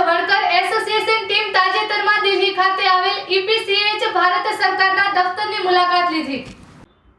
કચ્છ વણકર association team તાજેતરમાં દિલ્હી ખાતે આવેલ ઈપીસીએચ ભારત સરકારના દફતરની મુલાકાત લીધી.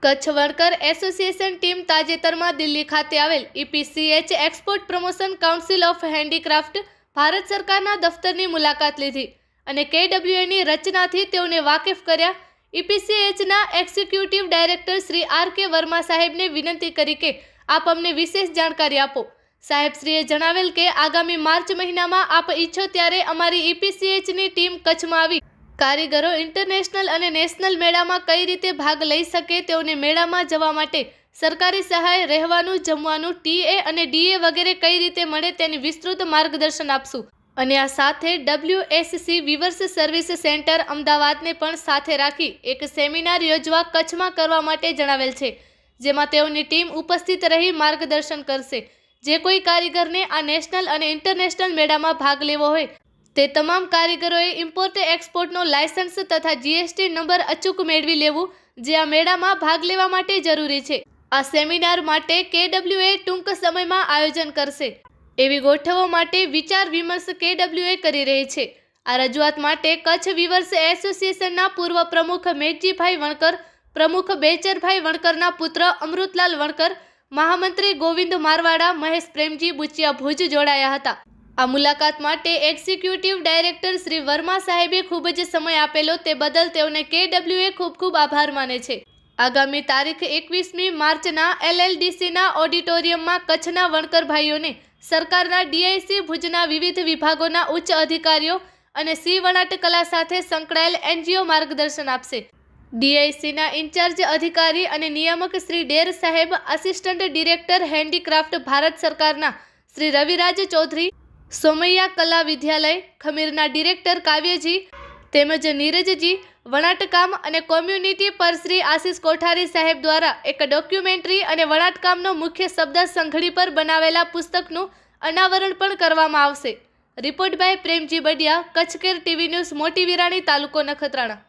કચ્છ વર્કર એસોસિએશન ટીમ તાજેતરમાં દિલ્હી ખાતે આવેલ EPCH export promotion council of handicraft Bharat સરકારના દફતરની મુલાકાત લીધી અને કેડબ્લ્યુએની રચનાથી તેઓને વાકેફ કર્યા. ઈપીસીએચના executive director Shri R K Verma સાહેબને વિનંતી કરી કે આપ અમને વિશેષ જાણકારી આપો. સાહેબશ્રીએ જણાવેલ કે આગામી માર્ચ મહિનામાં આપ ઈચ્છો ત્યારે અમારી ઈપીસીએચની ટીમ કચ્છમાં આવી કારીગરો ઇન્ટરનેશનલ અને નેશનલ મેળામાં કઈ રીતે ભાગ લઈ શકે તેઓને મેળામાં જવા માટે સરકારી સહાય, રહેવાનું, જમવાનું ટીએ અને ડીએ વગેરે કઈ રીતે મળે તેની વિસ્તૃત માર્ગદર્શન આપશું. અને આ સાથે ડબ્લ્યુએસસી વિવર્સ સર્વિસ સેન્ટર અમદાવાદને પણ સાથે રાખી એક સેમિનાર યોજવા કચ્છમાં કરવા માટે જણાવેલ છે, જેમાં તેઓની ટીમ ઉપસ્થિત રહી માર્ગદર્શન કરશે. જે કોઈ કારીગરને આ નેશનલ અને ઇન્ટરનેશનલ મેળામાં ભાગ લેવો હોય, તે તમામ કારીગરોએ ઇમ્પોર્ટ એક્સપોર્ટનો લાયસન્સ તથા જીએસટી નંબર અચૂક મેળવી લેવું, જે આ મેળામાં ભાગ લેવા માટે જરૂરી છે. આ સેમિનાર માટે કેડબ્લ્યુએ ટૂંક સમયમાં આયોજન કરશે. એવી ગોઠવો માટે વિચાર વિમર્શ કેડબ્લ્યુએ કરી રહી છે. આ રજૂઆત માટે કચ્છ વિવર્સ એસોસિએશનના પૂર્વ પ્રમુખ મેઘજીભાઈ વણકર, પ્રમુખ બેચરભાઈ વણકરના પુત્ર અમૃતલાલ વણકર મહામંત્રી ગોવિંદ મારવાડા, મહેશ પ્રેમજી બુચિયા ભુજ જોડાયા હતા. આ મુલાકાત માટે એક્ઝિક્યુટિવ ડાયરેક્ટર શ્રી વર્મા સાહેબે ખૂબ જ સમય આપેલો તે બદલ તેઓને કેડબ્લ્યુએ ખૂબ ખૂબ આભાર માને છે. આગામી તારીખ એકવીસમી માર્ચના એલએલડીસીના ઓડિટોરિયમમાં કચ્છના વણકર ભાઈઓને સરકારના ડીઆઈસી ભુજના વિવિધ વિભાગોના ઉચ્ચ અધિકારીઓ અને સી વણાટ કલા સાથે સંકળાયેલ એનજીઓ માર્ગદર્શન આપશે. ડીઆઈસીના ઇન્ચાર્જ અધિકારી અને નિયામક શ્રી ડેર સાહેબ, આસિસ્ટન્ટ ડિરેક્ટર હેન્ડીક્રાફ્ટ ભારત સરકારના શ્રી રવિરાજ ચૌધરી, સોમૈયા કલા વિદ્યાલય, ખમીરના ડિરેક્ટર કાવ્યજી તેમજ નીરજજી વણાટકામ અને કોમ્યુનિટી પર શ્રી આશિષ કોઠારી સાહેબ દ્વારા એક ડોક્યુમેન્ટરી અને વણાટકામનો મુખ્ય શબ્દ સંઘડી પર બનાવેલા પુસ્તકનું અનાવરણ પણ કરવામાં આવશે. રિપોર્ટ બાય પ્રેમજી બડિયા, કચ્છકેર ટીવી ન્યૂઝ, મોટી વિરાણી તાલુકો નખત્રાણા.